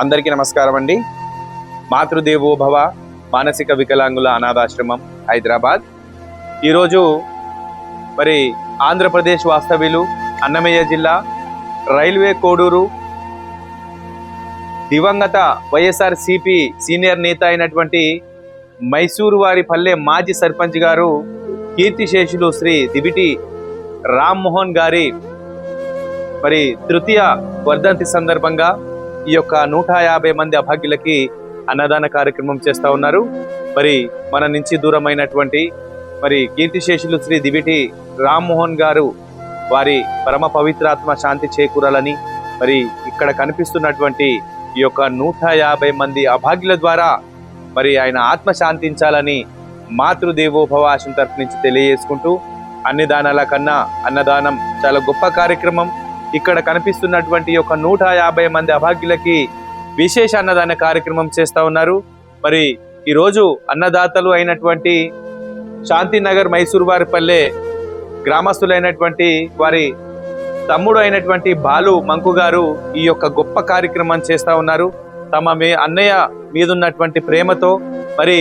అందరికీ నమస్కారం అండి. మాతృదేవోభవ మానసిక వికలాంగుల అనాథాశ్రమం హైదరాబాద్. ఈరోజు మరి ఆంధ్రప్రదేశ్ వాస్తవ్యులు అన్నమయ్య జిల్లా రైల్వే కోడూరు దివంగత వైఎస్ఆర్ సిపి సీనియర్ నేత అయినటువంటి మైసూరు వారి పల్లె మాజీ సర్పంచ్ గారు కీర్తిశేషులు శ్రీ దివిటి రామ్మోహన్ గారి మరి తృతీయ వర్ధంతి సందర్భంగా ఈ యొక్క నూట యాభై మంది అభాగ్యులకి అన్నదాన కార్యక్రమం చేస్తూ ఉన్నారు. మరి మన నుంచి దూరమైనటువంటి మరి కీర్తిశేషులు శ్రీ దివిటి రామ్మోహన్ గారు వారి పరమ పవిత్రాత్మ శాంతి చేకూరాలని మరి ఇక్కడ కనిపిస్తున్నటువంటి ఈ యొక్క నూట యాభై మంది అభాగ్యుల ద్వారా మరి ఆయన ఆత్మ శాంతించాలని మాతృదేవోభవ ఆశం తరఫు నుంచి తెలియజేసుకుంటూ అన్ని దానాల కన్నా అన్నదానం చాలా గొప్ప కార్యక్రమం. ఇక్కడ కనిపిస్తున్నటువంటి ఒక నూట యాభై మంది అభాగ్యులకి విశేష అన్నదాన కార్యక్రమం చేస్తూ ఉన్నారు. మరి ఈరోజు అన్నదాతలు అయినటువంటి శాంతినగర్ మైసూరు వారిపల్లె గ్రామస్తులైనటువంటి వారి తమ్ముడు అయినటువంటి బాలు మంకు గారు ఈ యొక్క గొప్ప కార్యక్రమం చేస్తూ ఉన్నారు. తమ మీ అన్నయ్య మీదున్నటువంటి ప్రేమతో మరి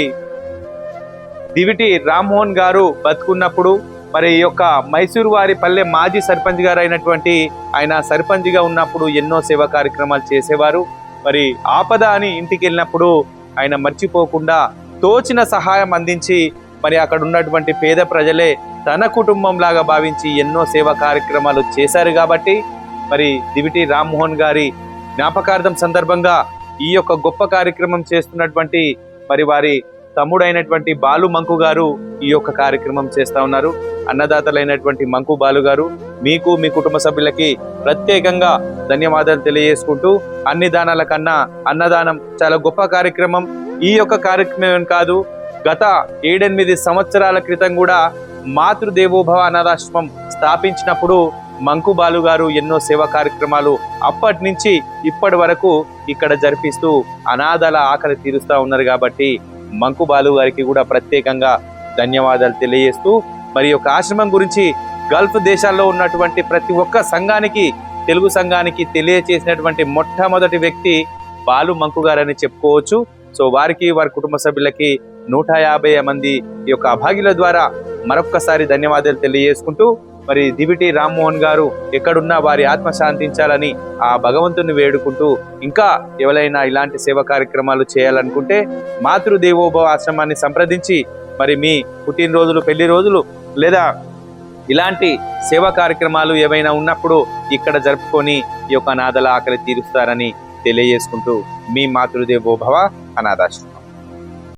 దివిటి రామ్మోహన్ గారు బతుకున్నప్పుడు మరి ఈ యొక్క మైసూరు వారి పల్లె మాజీ సర్పంచ్ గారు అయినటువంటి ఆయన సర్పంచ్గా ఉన్నప్పుడు ఎన్నో సేవా కార్యక్రమాలు చేసేవారు. మరి ఆపద అని ఇంటికి వెళ్ళినప్పుడు ఆయన మర్చిపోకుండా తోచిన సహాయం అందించి మరి అక్కడ ఉన్నటువంటి పేద ప్రజలే తన కుటుంబం లాగా భావించి ఎన్నో సేవా కార్యక్రమాలు చేశారు కాబట్టి మరి దివిటి రామ్మోహన్ గారి జ్ఞాపకార్థం సందర్భంగా ఈ యొక్క గొప్ప కార్యక్రమం చేస్తున్నటువంటి మరి వారి తమ్ముడైనటువంటి బాలు మంకు గారు ఈ యొక్క కార్యక్రమం చేస్తా ఉన్నారు. అన్నదాతలైనటువంటి మంకు బాలు గారు మీకు మీ కుటుంబ సభ్యులకి ప్రత్యేకంగా ధన్యవాదాలు తెలియజేసుకుంటూ అన్ని దానాల కన్నా అన్నదానం చాలా గొప్ప కార్యక్రమం. ఈ యొక్క కార్యక్రమం కాదు గత ఏడెనిమిది సంవత్సరాల క్రితం కూడా మాతృదేవోభవ అనాథాశ్రమం స్థాపించినప్పుడు మంకు బాలు గారు ఎన్నో సేవా కార్యక్రమాలు అప్పటి నుంచి ఇప్పటి వరకు ఇక్కడ జరిపిస్తూ అనాథల ఆకలి తీరుస్తూ ఉన్నారు కాబట్టి మంకు బాలు గారికి కూడా ప్రత్యేకంగా ధన్యవాదాలు తెలియజేస్తూ మరి యొక్క ఆశ్రమం గురించి గల్ఫ్ దేశాల్లో ఉన్నటువంటి ప్రతి ఒక్క సంఘానికి తెలుగు సంఘానికి తెలియచేసినటువంటి మొట్టమొదటి వ్యక్తి బాలు మంకు గారని చెప్పుకోవచ్చు. సో వారికి వారి కుటుంబ సభ్యులకి నూట యాభై మంది ఈ యొక్క అభాగ్యుల ద్వారా మరొక్కసారి ధన్యవాదాలు తెలియజేసుకుంటూ మరి దివిటి రామ్మోహన్ గారు ఎక్కడున్నా వారి ఆత్మ శాంతించాలని ఆ భగవంతుని వేడుకుంటూ ఇంకా ఎవరైనా ఇలాంటి సేవ కార్యక్రమాలు చేయాలనుకుంటే మాతృదేవోభవ ఆశ్రమాన్ని సంప్రదించి మరి మీ పుట్టినరోజులు పెళ్ళి రోజులు లేదా ఇలాంటి సేవా కార్యక్రమాలు ఏవైనా ఉన్నప్పుడు ఇక్కడ జరుపుకొని ఈ యొక్క అనాథల ఆకలి తీరుస్తారని తెలియజేసుకుంటూ మీ మాతృదేవోభవ అనాథాశ్రమం.